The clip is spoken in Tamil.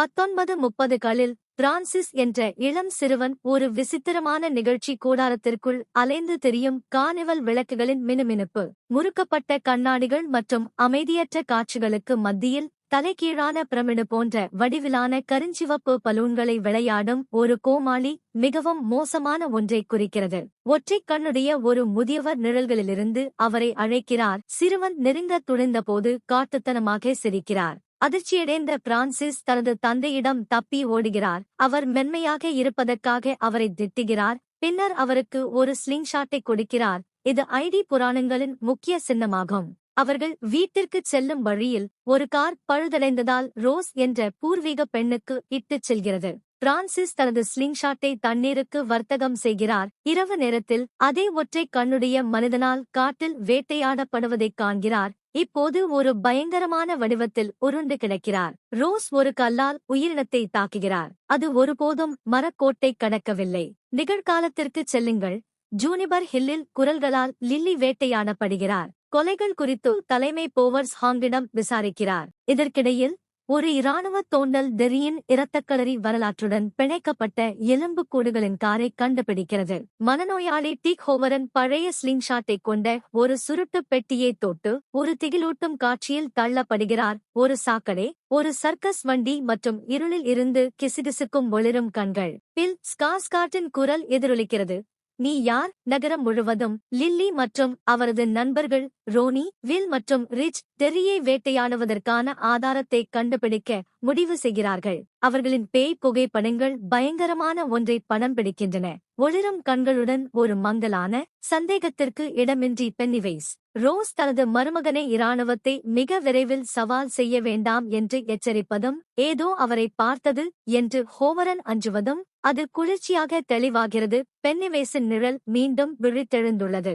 பத்தொன்பது முப்பதுகளில் பிரான்சிஸ் என்ற இளம் சிறுவன் ஒரு விசித்திரமான நிகழ்ச்சி கூடாரத்திற்குள் அலைந்து தெரியும் கார்னிவல் விளக்குகளின் மினுமினுப்பு. முறுக்கப்பட்ட கண்ணாடிகள் மற்றும் அமைதியற்ற காட்சிகளுக்கு மத்தியில் தலைகீழான பிரமிடு போன்ற வடிவிலான கருஞ்சிவப்பு பலூன்களை விளையாடும் ஒரு கோமாளி மிகவும் மோசமான ஒன்றை குறிக்கிறது. ஒற்றைக் கண்ணுடைய ஒரு முதியவர் நிழல்களிலிருந்து அவரை அழைக்கிறார். சிறுவன் நெருங்க துணிந்தபோது காட்டுத்தனமாக சிரிக்கிறார். அதிர்ச்சியடைந்த பிரான்சிஸ் தனது தந்தையிடம் தப்பி ஓடுகிறார். அவர் மென்மையாக இருப்பதற்காக அவரை திட்டுகிறார். பின்னர் அவருக்கு ஒரு ஸ்லிங்ஷாட்டை கொடுக்கிறார். இது ஐடி புராணங்களின் முக்கிய சின்னமாகும். அவர்கள் வீட்டிற்குச் செல்லும் வழியில் ஒரு கார் பழுதடைந்ததால் ரோஸ் என்ற பூர்வீக பெண்ணுக்கு இட்டுச் செல்கிறது. பிரான்சிஸ் தனது ஸ்லிங்ஷாட்டை தண்ணீருக்கு வர்த்தகம் செய்கிறார். இரவு நேரத்தில் அதே ஒற்றை கண்ணுடைய மனிதனால் காட்டில் வேட்டையாடப்படுவதைக் காண்கிறார். இப்போது ஒரு பயங்கரமான வடிவத்தில் உருண்டு கிடக்கிறார். ரோஸ் ஒரு கல்லால் உயிரினத்தை தாக்குகிறார். அது ஒருபோதும் மரக்கோட்டை கடக்கவில்லை. நிகழ்காலத்திற்குச் செல்லுங்கள். ஜூனிபர் ஹில்லில் குரல்களால் லில்லி வேட்டையாடப்படுகிறார். கொலைகள் குறித்து தலைமை போவர்ஸ் ஹாங்கிடம் விசாரிக்கிறார். இதற்கிடையில் ஒரு இராணுவ தோண்டல் டெரியின் இரத்தக்களரி வரலாற்றுடன் பிணைக்கப்பட்ட எலும்புக்கூடுகளின் காரை கண்டுபிடிக்கிறது. மனநோயாளி டீக் ஹோவரன் பழைய ஸ்லிங்ஷாட்டை கொண்ட ஒரு சுருட்டு பெட்டியை தொட்டு ஒரு திகிலூட்டும் காட்சியில் தள்ளப்படுகிறார். ஒரு சாக்கடை ஒரு சர்க்கஸ் வண்டி மற்றும் இருளில் இருந்து கிசுகிசுக்கும் ஒளிரும் கண்கள். பில் ஸ்கார்ஸ்கார்ட்டின் குரல் எதிரொலிக்கிறது. நீ யார்? நகரம் முழுவதும் லில்லி மற்றும் அவரது நண்பர்கள் ரோனி வில் மற்றும் ரிச் டெர்ரியை வேட்டையாடுவதற்கான ஆதாரத்தை கண்டுபிடிக்க முடிவு செய்கிறார்கள். அவர்களின் பேய் புகைப்படங்கள் பயங்கரமான ஒன்றை பணம் பிடிக்கின்றன. ஒளிரும் கண்களுடன் ஒரு மங்கலான சந்தேகத்திற்கு இடமின்றி பென்னிவைஸ் ரோஸ் தனது மருமகனை இராணுவத்தை மிக விரைவில் சவால் செய்ய வேண்டாம் என்று எச்சரிப்பதும் ஏதோ அவரை பார்த்தது என்று ஹோவரன் அஞ்சுவதும் அது குளிர்ச்சியாக தெளிவாகிறது. பென்னிவேஸின் நிழல் மீண்டும் விழித்தெழுந்துள்ளது.